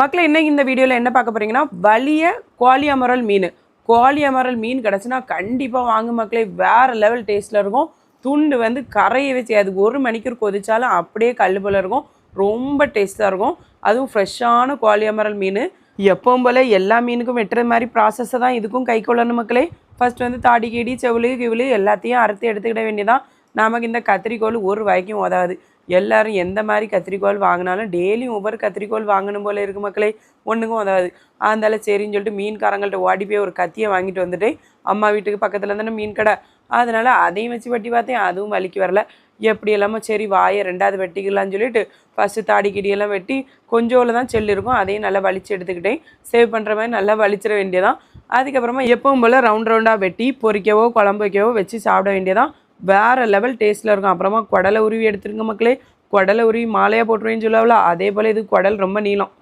மக்களை இன்னைக்கு இந்த வீடியோவில் என்ன பார்க்க போகிறீங்கன்னா வலிய கோழியமரல் மீன். கோழியமரல் மீன் கிடச்சுன்னா கண்டிப்பாக வாங்கும் மக்களே. வேறு லெவல் டேஸ்ட்டில் இருக்கும். துண்டு வந்து கரையை வச்சு அது ஒரு மணிக்கூர் கொதிச்சாலும் அப்படியே கல் போல இருக்கும். ரொம்ப டேஸ்ட்டாக இருக்கும். அதுவும் ஃப்ரெஷ்ஷான கோழியமரல் மீன். எப்பவும் போல் எல்லா மீனுக்கும் வெட்டுற மாதிரி ப்ராசஸை தான் இதுக்கும் கை கொள்ளணும் மக்களே. ஃபர்ஸ்ட் வந்து தாடி கீடி செவிலு கிவிலு எல்லாத்தையும் அறுத்து எடுத்துக்கிட வேண்டியதான் நமக்கு இந்த கத்திரிக்கோல் ஒரு வாய்க்கும் உதவாது. எல்லாரும் எந்த மாதிரி கத்திரிக்கோல் வாங்கினாலும் டெய்லியும் ஒவ்வொரு கத்திரிக்கோல் வாங்கணும் போல இருக்கு மக்களே. ஒன்றுக்கும் உதவாது. அதனால சரின்னு சொல்லிட்டு மீன்காரங்கள்ட்ட ஓடி போய் ஒரு கத்தியை வாங்கிட்டு வந்துட்டு அம்மா வீட்டுக்கு பக்கத்தில் தானே மீன் கடை. அதனால அதையும் வச்சு வெட்டி பார்த்தேன். அதுவும் வலிக்கு வரல. எப்படி எல்லாமோ சரி வாயை ரெண்டாவது வெட்டிக்கலாம்னு சொல்லிட்டு ஃபஸ்ட்டு தாடி கிடியெல்லாம் வெட்டி கொஞ்சோல தான் செல் இருக்கும். அதையும் நல்லா வலிச்சு எடுத்துக்கிட்டேன். சேவ் பண்ணுற மாதிரி நல்லா வலிச்சிட வேண்டியதான் அதுக்கப்புறமா எப்பவும் போல் ரவுண்ட் ரவுண்டாக வெட்டி பொறிக்கவோ குழம்பு வைக்கவோ வச்சு சாப்பிட வேண்டியதான் வேறு லெவல் டேஸ்ட்டில் இருக்கும். அப்புறமா குடலை உருவி எடுத்துருங்க மக்களே. குடலை உருவி மாலையாக போட்டுருவேன்னு சொல்லவல அதே போல் இது குடல் ரொம்ப நீளம்.